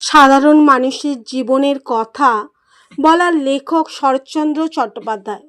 সাধারণ মানুষের জীবনের কথা বলার লেখক শরৎচন্দ্র চট্টোপাধ্যায়।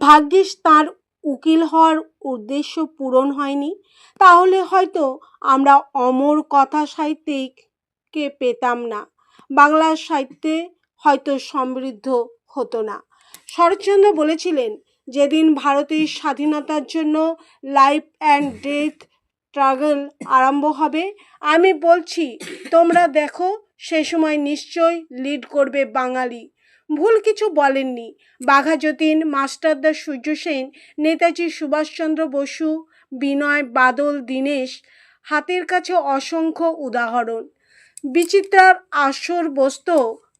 ভাগ্যিস তার উকিল হওয়ার উদ্দেশ্য পূরণ হয়নি। তাহলে হয়তো আমরা অমর কথা সাহিত্যিককে পেতাম না। বাংলা সাহিত্যে হয়তো সমৃদ্ধ হতো না। শরৎচন্দ্র বলেছিলেন, যেদিন ভারতের স্বাধীনতার জন্য লাইফ অ্যান্ড ডেথ স্ট্রাগল আরম্ভ হবে, আমি বলছি, তোমরা দেখো সে সময় নিশ্চয় লিড করবে বাঙালি। ভুল কিছু বলেননি। বাঘা যতীন মাস্টারদা সূর্য সেন, নেতাজি সুভাষচন্দ্র বসু, বিনয়, বাদল, দীনেশ, হাতের কাছে অসংখ্য উদাহরণ। বিচিত্রার আসর বসত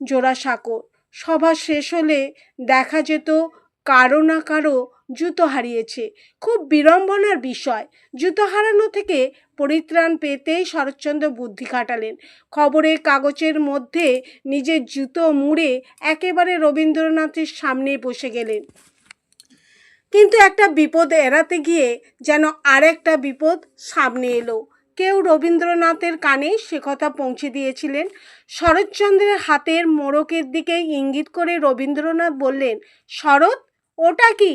জোড়াসাঁকো সভা শেষ হলে দেখা যেত কারও না কারও জুতো হারিয়েছে। খুব বিড়ম্বনার বিষয়। জুতো হারানো থেকে পরিত্রাণ পেতেই শরৎচন্দ্র বুদ্ধি খাটালেন। খবরের কাগজের মধ্যে নিজের জুতো মুড়ে একেবারে রবীন্দ্রনাথের সামনে বসে গেলেন। কিন্তু একটা বিপদ এড়াতে গিয়ে যেন আরেকটা বিপদ সামনে এলো। কেউ রবীন্দ্রনাথের কানে সে কথা পৌঁছে দিয়েছিলেন। শরৎচন্দ্রের হাতের মোড়কের দিকে ইঙ্গিত করে রবীন্দ্রনাথ বললেন, শরৎ ওটা কি?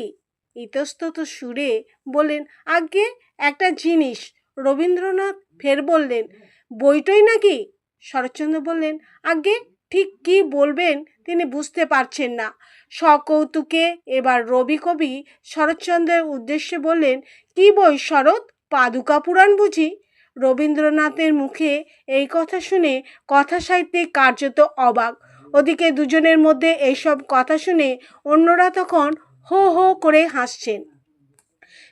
ইতস্তত সুরে বললেন আগে একটা জিনিস। রবীন্দ্রনাথ ফের বললেন, বইটই নাকি? শরৎচন্দ্র বললেন আগে ঠিক কি বলবেন তিনি বুঝতে পারছেন না। সকৌতুকে এবার রবি কবি শরৎচন্দ্রের উদ্দেশ্যে বললেন, কি বই শরৎ? পাদুকা পুরাণ বুঝি? রবীন্দ্রনাথের মুখে এই কথা শুনে কথা সাহিত্যে কার্যত অবাক। ওদিকে দুজনের মধ্যে এইসব কথা শুনে অন্যরা তখন হো হো করে হাসছেন।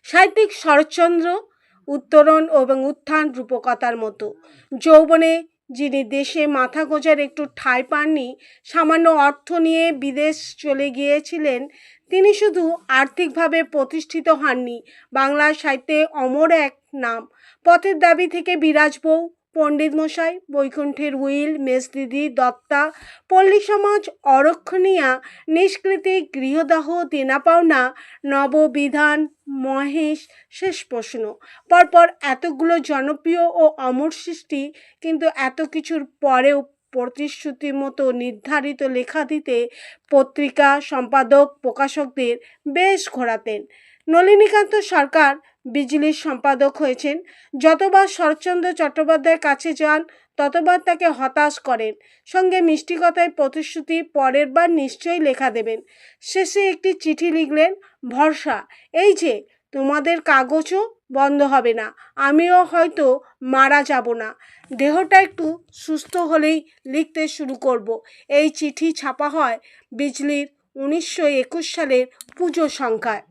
সাহিত্যিক শরৎচন্দ্র উত্তরণ এবং উত্থান রূপকথার মতো। যৌবনে যিনি দেশে মাথা গোজার একটু ঠাঁই পাননি, সামান্য অর্থ নিয়ে বিদেশ চলে গিয়েছিলেন, তিনি শুধু আর্থিকভাবে প্রতিষ্ঠিত হননি বাংলা সাহিত্যে অমর এক নাম। পথের দাবি থেকে বিরাজ বউ পণ্ডিত মশাই বৈকুণ্ঠের উইল, মেজদিদি, দত্তা, পল্লী সমাজ, অরক্ষণীয়া, নিষ্কৃতি, গৃহদাহ দেনা পাওনা নববিধান, মহেশ, শেষ প্রশ্ন। পরপর এতগুলো জনপ্রিয় ও অমর সৃষ্টি, কিন্তু এত কিছুর পরেও প্রতিশ্রুতি মতো নির্ধারিত লেখা দিতে পত্রিকা সম্পাদক, প্রকাশকদের বেশ ঘোরাতেন। নলিনীকান্ত সরকার বিজলির সম্পাদক হয়েছেন। যতবার শরৎচন্দ্র চট্টোপাধ্যায়ের কাছে যান, ততবার তাকে হতাশ করেন। সঙ্গে মিষ্টি কথায় প্রতিশ্রুতি পরের বার নিশ্চয়ই লেখা দেবেন। শেষে একটি চিঠি লিখলেন, ভরসা, এই যে, তোমাদের কাগজও বন্ধ হবে না। আমিও হয়তো মারা যাব না। দেহটা একটু সুস্থ হলেই লিখতে শুরু করব। এই চিঠি ছাপা হয় বিজলির উনিশশো একুশ সালের পুজো সংখ্যায়।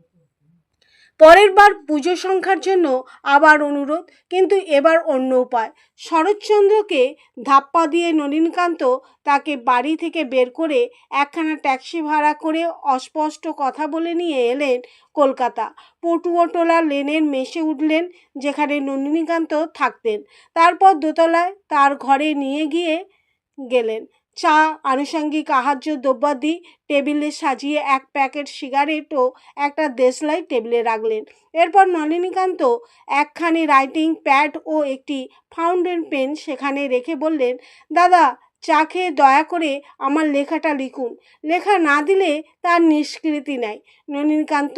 পরের বার পুজো সংখ্যার জন্য আবার অনুরোধ, কিন্তু এবার অন্য উপায়। শরৎচন্দ্রকে ধাপ্পা দিয়ে নলিনকান্ত তাকে বাড়ি থেকে বের করে একখানা ট্যাক্সি ভাড়া করে অস্পষ্ট কথা বলে নিয়ে এলেন কলকাতা। পটুয়াটোলা লেনের মেশে উঠলেন, যেখানে নলিনীকান্ত থাকতেন। তারপর দোতলায় তার ঘরে নিয়ে গিয়ে গেলেন। চা, আনুষঙ্গিক আহার্য দ্রব্যাদি টেবিলে সাজিয়ে এক প্যাকেট সিগারেট ও একটা দেশলাই টেবিলে রাখলেন। এরপর নলিনীকান্ত একখানি রাইটিং প্যাড ও একটি ফাউন্টেন পেন সেখানে রেখে বললেন, দাদা, চা খেয়ে দয়া করে আমার লেখাটা লিখুন। লেখা না দিলে তার নিষ্কৃতি নেয় নলিনীকান্ত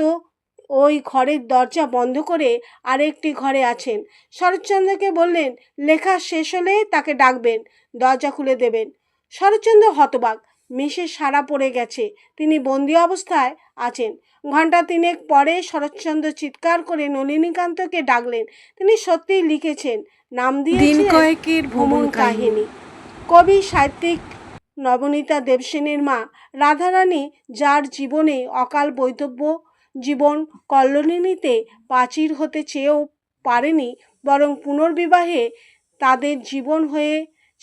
ওই ঘরের দরজা বন্ধ করে আরেকটি ঘরে আছেন। শরৎচন্দ্রকে বললেন, লেখা শেষ হলে তাকে ডাকবেন। দরজা খুলে দেবেন। শরৎচন্দ্র হতবাক। মেশে সারা পড়ে গেছে। তিনি বন্দি অবস্থায় আছেন। ঘণ্টা তিনেক পরে শরৎচন্দ্র চিৎকার করে নলিনীকান্তকে ডাকলেন। তিনি সত্যিই লিখেছেন নাম দিয়ে দিন কয়েকের ভ্রমণ কাহিনী। কবি সাহিত্যিক নবনীতা দেবসেনের মা। রাধারানী যার জীবনে অকাল বৈধব্য জীবন কল্লোলিনীতে প্রাচীর হতে চেয়েও পারেনি বরং পুনর্বিবাহে তাদের জীবন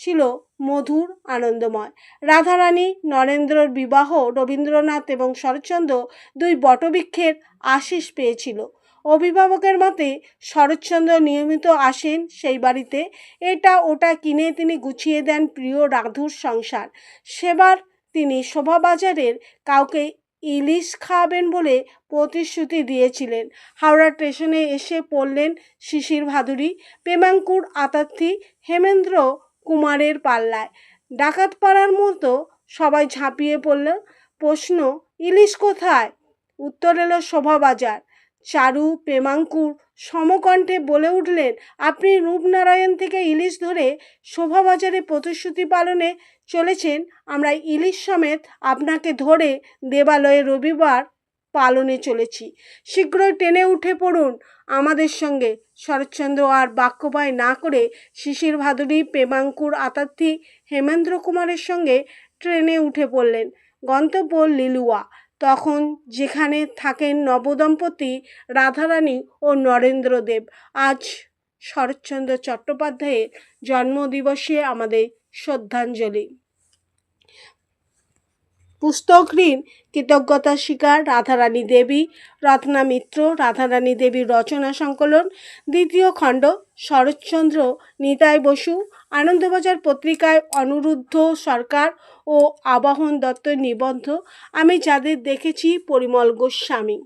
হয়েছিল মধুর, আনন্দময়। রাধারানী, নরেন্দ্রর বিবাহ রবীন্দ্রনাথ এবং শরৎচন্দ্র দুই বটবৃক্ষের আশিস পেয়েছিল। অভিভাবকের মতে, শরৎচন্দ্র নিয়মিত আসেন সেই বাড়িতে। এটা ওটা কিনে তিনি গুছিয়ে দেন প্রিয় রাধুর সংসার। সেবার তিনি শোভাবাজারের কাউকে ইলিশ খাওয়াবেন বলে প্রতিশ্রুতি দিয়েছিলেন। হাওড়া স্টেশনে এসে পড়লেন শিশির ভাদুরী প্রেমাঙ্কুর আতার্থী হেমেন্দ্র কুমারের পাল্লায়। ডাকাত পাড়ার মতো সবাই ঝাঁপিয়ে পড়ল। প্রশ্ন, ইলিশ কোথায়? উত্তর এলো শোভাবাজার চারু, প্রেমাঙ্কুর সমকণ্ঠে বলে উঠলেন, আপনি রূপনারায়ণ থেকে ইলিশ ধরে শোভাবাজারে প্রতিশ্রুতি পালনে চলেছেন। আমরা ইলিশ সমেত আপনাকে ধরে দেবালয়ে রবিবার পালনে চলেছি। শীঘ্রই টেনে উঠে পড়ুন আমাদের সঙ্গে। শরৎচন্দ্র আর বাক্যবায় না করে শিশির ভাদুরী, প্রেমাঙ্কুর আতার্থী হেমেন্দ্র কুমারের সঙ্গে ট্রেনে উঠে পড়লেন। গন্তব্য লিলুয়া। তখন যেখানে থাকেন নবদম্পতি, রাধারানী ও নরেন্দ্রদেব। আজ শরৎচন্দ্র চট্টোপাধ্যায়ের জন্মদিবসে আমাদের শ্রদ্ধাঞ্জলি। পুস্তক ঋণ, কৃতজ্ঞতা শিকার রাধারানী দেবী, রত্না মিত্র, রাধারানী দেবীর রচনা সংকলন, দ্বিতীয় খণ্ড, শরৎচন্দ্র, নিতাই বসু, আনন্দবাজার পত্রিকায় অনুরুদ্ধ সরকার ও আবাহন দত্তের নিবন্ধ, আমি যাদের দেখেছি, পরিমল গোস্বামী।